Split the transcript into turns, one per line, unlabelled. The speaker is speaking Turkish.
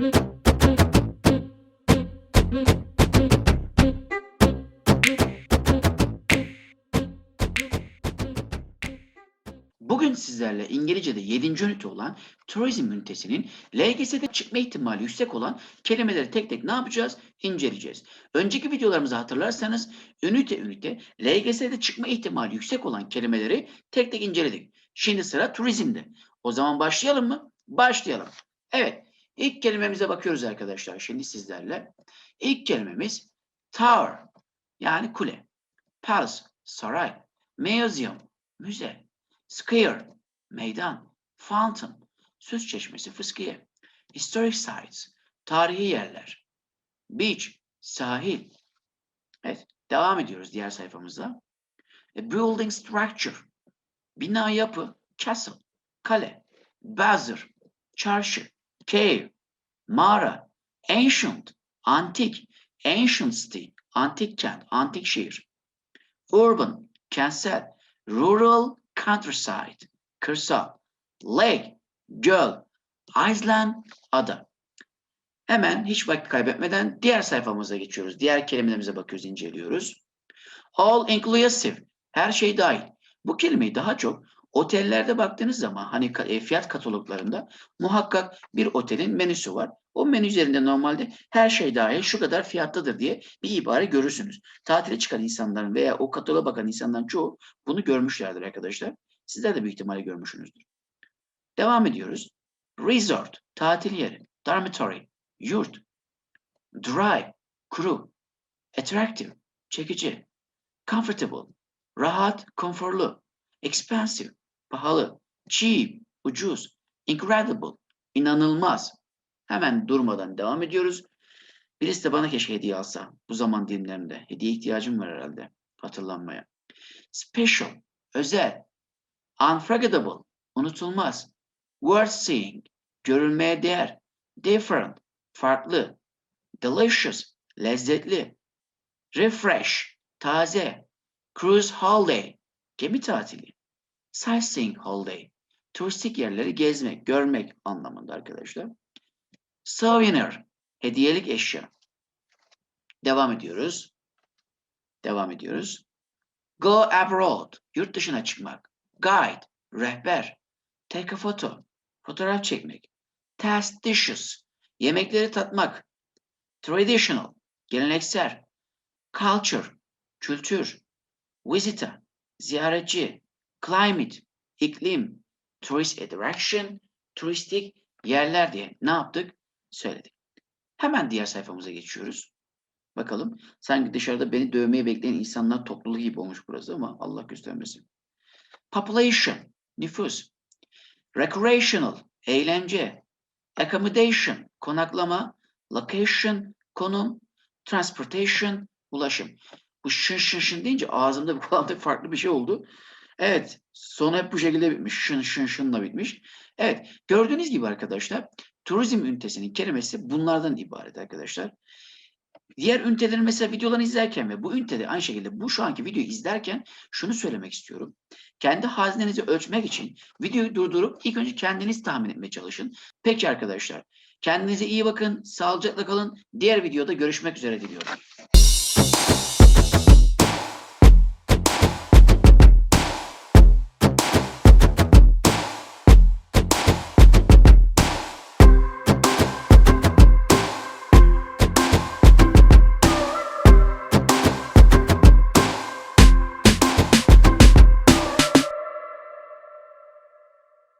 Bugün sizlerle İngilizce'de 7. ünite olan turizm ünitesinin LGS'de çıkma ihtimali yüksek olan kelimeleri tek tek ne yapacağız? İnceleyeceğiz. Önceki videolarımızı hatırlarsanız ünite ünite LGS'de çıkma ihtimali yüksek olan kelimeleri tek tek inceledik. Şimdi sıra turizmde. O zaman başlayalım mı? Başlayalım. Evet. İlk kelimemize bakıyoruz arkadaşlar şimdi sizlerle. İlk kelimemiz tower yani kule. Palace, saray. Museum, müze. Square, meydan. Fountain, süs çeşmesi, fıskiye. Historic sites, tarihi yerler. Beach, sahil. Evet, devam ediyoruz diğer sayfamızda. A building structure, bina yapı, castle, kale. Bazaar, çarşı, cave, mağara. Ancient, antik. Ancient city, antik kent, antik şehir. Urban, kentsel. Rural, countryside, kırsal. Lake, göl. Island, ada. Hemen hiç vakit kaybetmeden diğer sayfamıza geçiyoruz. Diğer kelimelerimize bakıyoruz, inceliyoruz. All inclusive, her şey dahil. Bu kelimeyi daha çok otellerde baktığınız zaman hani e, fiyat kataloglarında muhakkak bir otelin menüsü var. O menü üzerinde normalde her şey dahil şu kadar fiyattadır diye bir ibare görürsünüz. Tatile çıkan insanların veya o kataloğa bakan insanların çoğu bunu görmüşlerdir arkadaşlar. Sizler de büyük ihtimalle görmüşsünüzdür. Devam ediyoruz. Resort, tatil yeri. Dormitory, yurt. Dry, kuru. Attractive, çekici. Comfortable, rahat, konforlu. Expensive, pahalı. Cheap, ucuz. Incredible, inanılmaz. Hemen durmadan devam ediyoruz. Birisi de bana keşke hediye alsa bu zaman dilimlerinde. Hediye ihtiyacım var herhalde hatırlanmaya. Special, özel. Unforgettable, unutulmaz. Worth seeing, görülmeye değer. Different, farklı. Delicious, lezzetli. Refresh, taze. Cruise holiday, gemi tatili. Sightseeing holiday, turistik yerleri gezmek, görmek anlamında arkadaşlar. Souvenir, hediyelik eşya. Devam ediyoruz. Devam ediyoruz. Go abroad, yurt dışına çıkmak. Guide, rehber. Take a photo, fotoğraf çekmek. Taste dishes, yemekleri tatmak. Traditional, geleneksel. Culture, kültür. Visitor, ziyaretçi. Climate, iklim. Tourist attraction, turistik yerler diye ne yaptık? Söyledik. Hemen diğer sayfamıza geçiyoruz. Bakalım. Sanki dışarıda beni dövmeye bekleyen insanlar topluluğu gibi olmuş burası ama Allah göstermesin. Population, nüfus. Recreational, eğlence. Accommodation, konaklama. Location, konum. Transportation, ulaşım. Bu şın şın şın deyince ağzımda bir kulağımda farklı bir şey oldu. Evet, son hep bu şekilde bitmiş. Şın şın şınla bitmiş. Evet, gördüğünüz gibi arkadaşlar, turizm ünitesinin kelimesi bunlardan ibaret arkadaşlar. Diğer ünitelerin mesela videolarını izlerken ve bu ünitede aynı şekilde bu şu anki videoyu izlerken şunu söylemek istiyorum. Kendi hazinenizi ölçmek için videoyu durdurup ilk önce kendiniz tahmin etmeye çalışın. Peki arkadaşlar, kendinize iyi bakın, sağlıcakla kalın. Diğer videoda görüşmek üzere diliyorum.